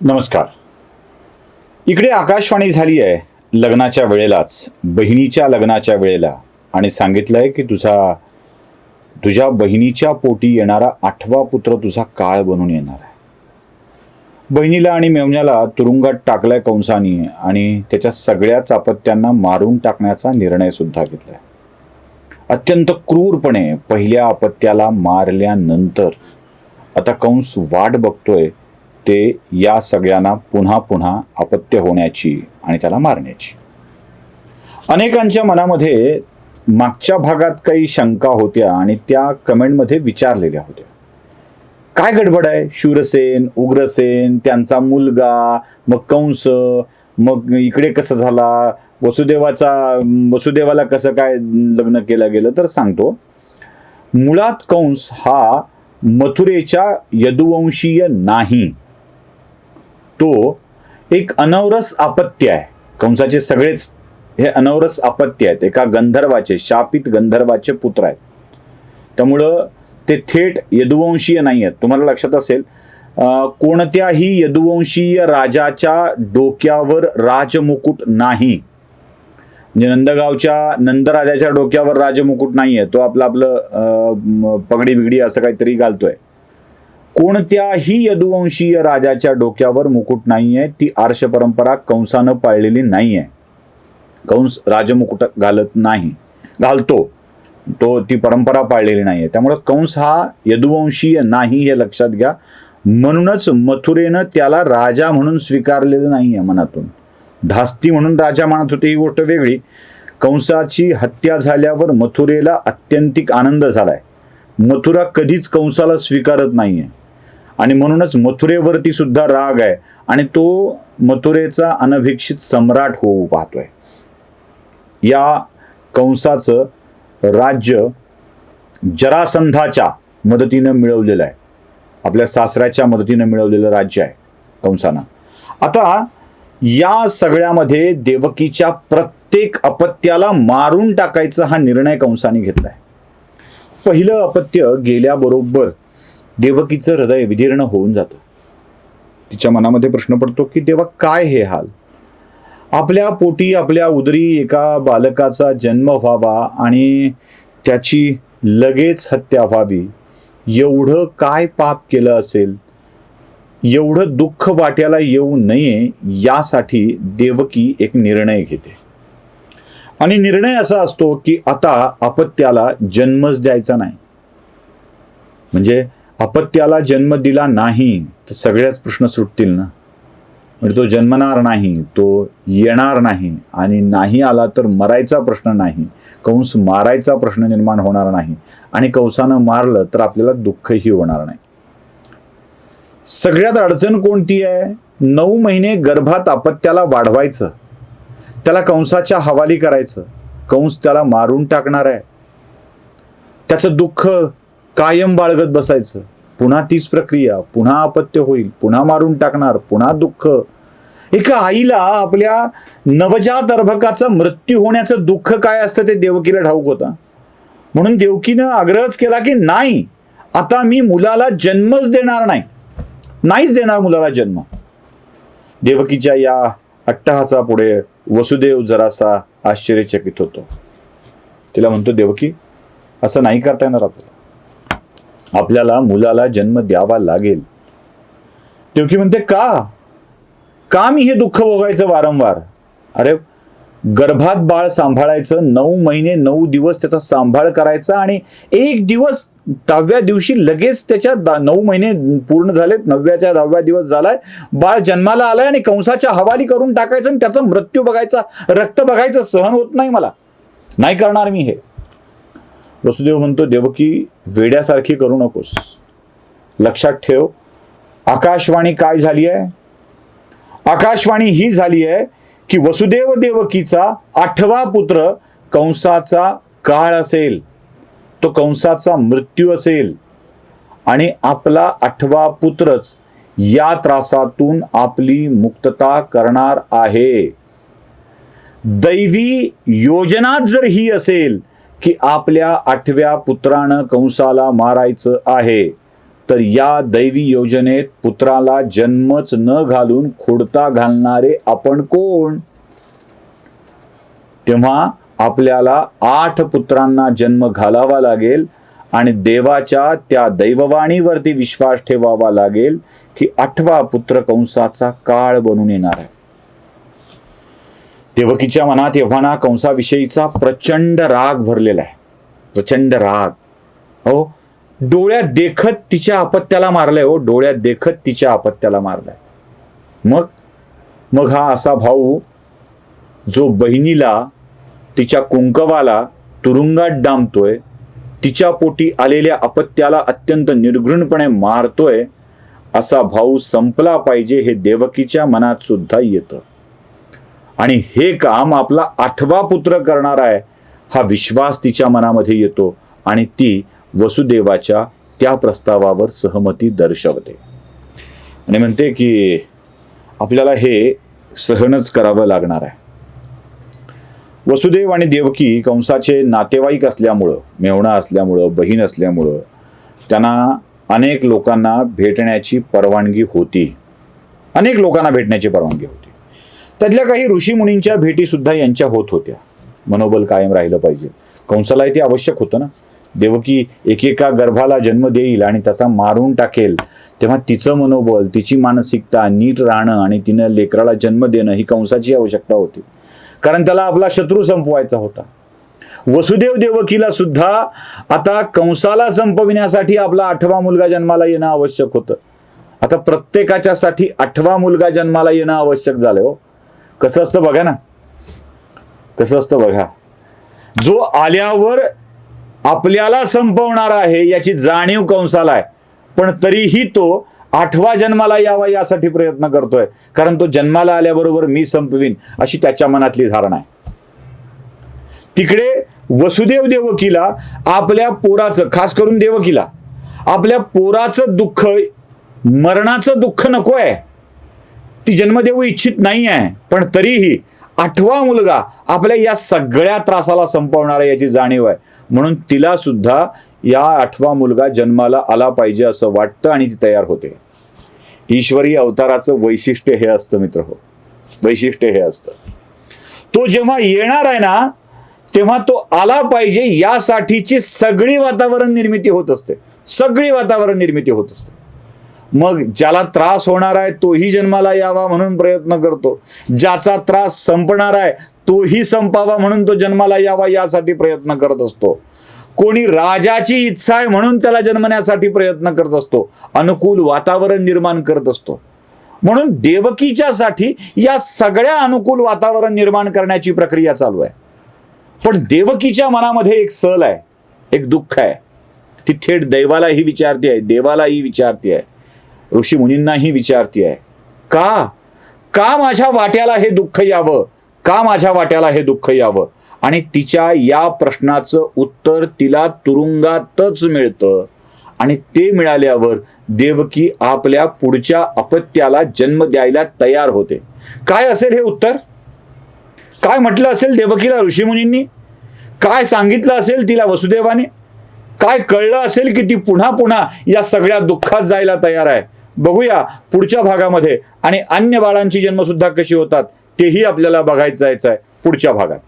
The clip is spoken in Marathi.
नमस्कार. इकडे आकाशवाणी झाली आहे लग्नाच्या वेळेलाच बहिणीच्या लग्नाच्या वेळेला. आणि सांगितलंय की तुझा तुझ्या बहिणीच्या पोटी येणारा आठवा पुत्र तुझा काळ बनून येणार आहे. बहिणीला आणि मेवण्याला तुरुंगात टाकलाय कंसानी आणि त्याच्या सगळ्याच अपत्यांना मारून टाकण्याचा निर्णय सुद्धा घेतलाय. अत्यंत क्रूरपणे पहिल्या अपत्याला मारल्यानंतर आता कंस वाट बघतोय ते या सगळ्यांना पुन्हा पुन्हा अपत्य होण्याची आणि त्याला मारण्याची. अनेकांच्या मनामध्ये मागच्या भागात काही शंका होत्या आणि त्या कमेंटमध्ये विचारलेल्या होत्या. काय गडबड आहे? शूरसेन उग्रसेन त्यांचा मुलगा मग कंस मग इकडे कसं झाला? वसुदेवाचा वसुदेवाला कसं काय लग्न केलं गेलं तर सांगतो. मुळात कंस हा मथुरेच्या यदुवंशीय नाही. तो एक अनवरस अपत्य आहे. कंसाचे सगळेच हे अनवरस अपत्य आहेत. एका गंधर्वाचे शापित गंधर्वाचे पुत्र आहेत. त्यामुळं ते थेट यदुवंशीय नाही आहेत. तुम्हाला लक्षात असेल कोणत्याही यदुवंशीय राजाच्या डोक्यावर राजमुकुट नाही. म्हणजे नंदगावच्या नंदराजाच्या डोक्यावर राजमुकुट नाही आहे तो आपलं आपलं पगडी बिगडी असं काहीतरी घालतोय. कोणत्याही यदुवंशीय राजाच्या डोक्यावर मुकुट नाही आहे ती आर्ष परंपरा कंसानं पाळलेली नाही आहे कंस राजमुकुट घालत नाही. घालतो. तो ती परंपरा पाळलेली नाही आहे त्यामुळं कंस हा यदुवंशीय नाही हे लक्षात घ्या. म्हणूनच मथुरेनं त्याला राजा म्हणून स्वीकारलेलं नाही आहे मनातून. धास्ती म्हणून राजा म्हणत होते ही गोष्ट वेगळी. कंसाची हत्या झाल्यावर मथुरेला अत्यंतिक आनंद झालाय. मथुरा कधीच कंसाला स्वीकारत नाहीये. आणि म्हणूनच मथुरेवरती सुद्धा राग आहे. आणि तो मथुरेचा अनभिक्षित सम्राट होऊ पाहतोय. या कंसाचं राज्य जरासंधाच्या मदतीनं मिळवलेलं आहे. आपल्या सासऱ्याच्या मदतीनं मिळवलेलं राज्य आहे कंसानं. आता या सगळ्यामध्ये देवकीच्या प्रत्येक अपत्याला मारून टाकायचा हा निर्णय कंसाने घेतलाय. पहिलं अपत्य गेल्याबरोबर देवकीचं हृदय विदीर्ण होऊन जातं. तिच्या मनामध्ये प्रश्न पडतो की देवा काय हे हाल? आपल्या पोटी आपल्या उदरी एका बालकाचा जन्म व्हावा आणि त्याची लगेच हत्या व्हावी. एवढं काय पाप केलं असेल? एवढं दुःख वाट्याला येऊ नये यासाठी देवकी एक निर्णय घेते. आणि निर्णय असा असतो की आता अपत्याला जन्मच द्यायचा नाही. म्हणजे अपत्याला जन्म दिला नाही तर सगळ्याच प्रश्न सुटतील ना. म्हणजे तो जन्मणार नाही तो येणार नाही आणि नाही आला तर मरायचा प्रश्न नाही कंस मारायचा प्रश्न निर्माण होणार नाही आणि कंसानं मारलं तर आपल्याला दुःखही होणार नाही. सगळ्यात अडचण कोणती आहे? नऊ महिने गर्भात अपत्याला वाढवायचं त्याला कंसाच्या हवाली करायचं कंस त्याला मारून टाकणार आहे. त्याचं दुःख कायम बाळगत बसायचं. पुन्हा तीच प्रक्रिया पुन्हा अपत्य होईल पुन्हा मारून टाकणार पुन्हा दुःख. एका आईला आपल्या नवजात अर्भकाचा मृत्यू होण्याचं दुःख काय असतं ते देवकीला ठाऊक होता. म्हणून देवकीनं आग्रहच केला की नाही आता मी मुलाला जन्मच देणार नाही. नाहीच देणार मुलाला जन्म. देवकीच्या या अट्टहाचा पुढे वसुदेव जरासा आश्चर्यचकित होतो. तिला म्हणतो देवकी असं नाही करता येणार आपल्याला. आपल्याला मुलाला जन्म द्यावा लागेल. देवकी म्हणते का? का मी हे दुःख भोगायचं वारंवार? अरे गर्भात बाळ सांभाळायचं नऊ महिने नऊ दिवस त्याचा सांभाळ करायचा आणि एक दिवस दहाव्या दिवशी लगेच त्याच्या दा- नऊ महिने पूर्ण झालेत नवव्याच्या दहाव्या दिवस झालाय बाळ जन्माला आलाय आणि कंसाच्या हवाली करून टाकायचं आणि त्याचा मृत्यू बघायचा रक्त बघायचं सहन होत नाही मला. नाही करणार मी हे. वसुदेव म्हणतो देवकी वेड्यासारखी करू नकोस. लक्षात ठेव आकाशवाणी काय झाली आहे आकाशवाणी ही झाली आहे की वसुदेव देवकीचा आठवा पुत्र कंसाचा काळ असेल. तो कंसाचा मृत्यू असेल. आणि आपला आठवा पुत्रच या त्रासातून आपली मुक्तता करणार आहे. दैवी योजनाच जर ही असेल की आपल्या आठव्या पुत्रानं कंसाला मारायचं आहे. तर या दैवी योजनेत पुत्राला जन्मच न घालून खोडता घालणारे आपण कोण? तेव्हा आपल्याला आठ पुत्रांना जन्म घालावा लागेल आणि देवाच्या त्या दैववाणीवरती विश्वास ठेवावा लागेल की आठवा पुत्र कंसाचा काळ बनून येणार आहे. देवकीच्या मनात एव्हाना कंसाविषयीचा प्रचंड राग भरलेला आहे. प्रचंड राग. हो? डोळ्यात देखत तिच्या अपत्याला मारलंय हो. डोळ्यात देखत तिच्या अपत्याला मारलाय. मग? मग हा असा भाऊ जो बहिणीला तिच्या कुंकवाला तुरुंगात डांबतोय तिच्या पोटी आलेल्या अपत्याला अत्यंत निर्घृणपणे मारतोय असा भाऊ संपला पाहिजे हे देवकीच्या मनात सुद्धा येतं. आणि हे काम आपला आठवा पुत्र करणार आहे हा विश्वास तिच्या मनामध्ये येतो आणि ती वसुदेवाच्या त्या प्रस्तावावर सहमती दर्शवते. आणि म्हणते की आपल्याला हे सहनच करावं लागणार आहे. वसुदेव आणि देवकी कंसाचे नातेवाईक असल्यामुळं मेवणा असल्यामुळं बहीण असल्यामुळं त्यांना अनेक लोकांना भेटण्याची परवानगी होती. अनेक लोकांना भेटण्याची परवानगी होती. त्यातल्या काही ऋषीमुनींच्या भेटी सुद्धा यांच्या होत होत्या. मनोबल कायम राहिलं पाहिजे. कंसाला ते आवश्यक होतं ना? देवकी एकेका गर्भाला जन्म देईल आणि त्याचा मारून टाकेल तेव्हा तिचं मनोबल तिची मानसिकता नीट राहणं आणि तिनं लेकराला जन्म देणं ही कंसाची आवश्यकता होती. कारण त्याला आपला शत्रू संपवायचा होता. वसुदेव देवकीला सुद्धा आता कंसाला संपविण्यासाठी आपला आठवा मुलगा जन्माला येणं आवश्यक होतं. आता प्रत्येकाच्यासाठी आठवा मुलगा जन्माला येणं आवश्यक झालं हो. कसं असतं बघा ना. कसं असतं बघा. जो आल्यावर आपल्याला संपवणार आहे याची जाणीव कंसाला आहे. पण तरीही तो आठवा जन्माला यावा यासाठी प्रयत्न करतोय. कारण तो जन्माला आल्याबरोबर मी संपवीन अशी त्याच्या मनातली धारणा आहे. तिकडे वसुदेव देवकीला आपल्या पोराचं खास करून देवकीला आपल्या पोराचं दुःख मरणाचं दुःख नको आहे. ती जन्म देऊ इच्छित नाही आहे पण तरीही आठवा मुलगा आपल्या या सगळ्या त्रासाला संपवणारा याची जाणीव आहे. म्हणून तिला सुद्धा या आठवा मुलगा जन्माला आला पाहिजे असं वाटतं आणि ती तयार होते. ईश्वरी अवताराचं वैशिष्ट्य हे असतं मित्र हो. वैशिष्ट्य हे असतं. तो जेव्हा येणार आहे ना तेव्हा तो आला पाहिजे यासाठीची सगळी वातावरण निर्मिती होत असते. सगळी वातावरण निर्मिती होत असते. मग ज्याला त्रास होणार आहे तोही जन्माला यावा म्हणून प्रयत्न करतो. ज्याचा त्रास संपणार आहे तोही संपावा म्हणून तो जन्माला यावा यासाठी प्रयत्न करत असतो. कोणी राजाची इच्छा आहे म्हणून त्याला जन्मण्यासाठी प्रयत्न करत असतो. अनुकूल वातावरण निर्माण करत असतो. म्हणून देवकीच्यासाठी या सगळ्या अनुकूल वातावरण निर्माण करण्याची प्रक्रिया चालू आहे. पण देवकीच्या मनामध्ये एक सल आहे एक दुःख आहे. ती थेट दैवालाही विचारते आहे देवालाही विचारते आहे. ऋषी मुनींनाही विचारती आहे का? का माझ्या वाट्याला हे दुःख यावं? का माझ्या वाट्याला हे दुःख यावं? आणि तिच्या या प्रश्नाचं उत्तर तिला तुरुंगातच मिळतं. आणि ते मिळाल्यावर देवकी आपल्या पुढच्या अपत्याला जन्म द्यायला तयार होते. काय असेल हे उत्तर? काय म्हटलं असेल देवकीला ऋषीमुनींनी? काय सांगितलं असेल तिला वसुदेवाने? काय कळलं असेल की ती पुन्हा पुन्हा या सगळ्या दुःखात जायला तयार आहे? बघूया पुढच्या भागामध्ये. आणि अन्य बाळांची जन्मसुद्धा कशी होतात तेही आपल्याला बघायचं जायचं आहे पुढच्या भागात.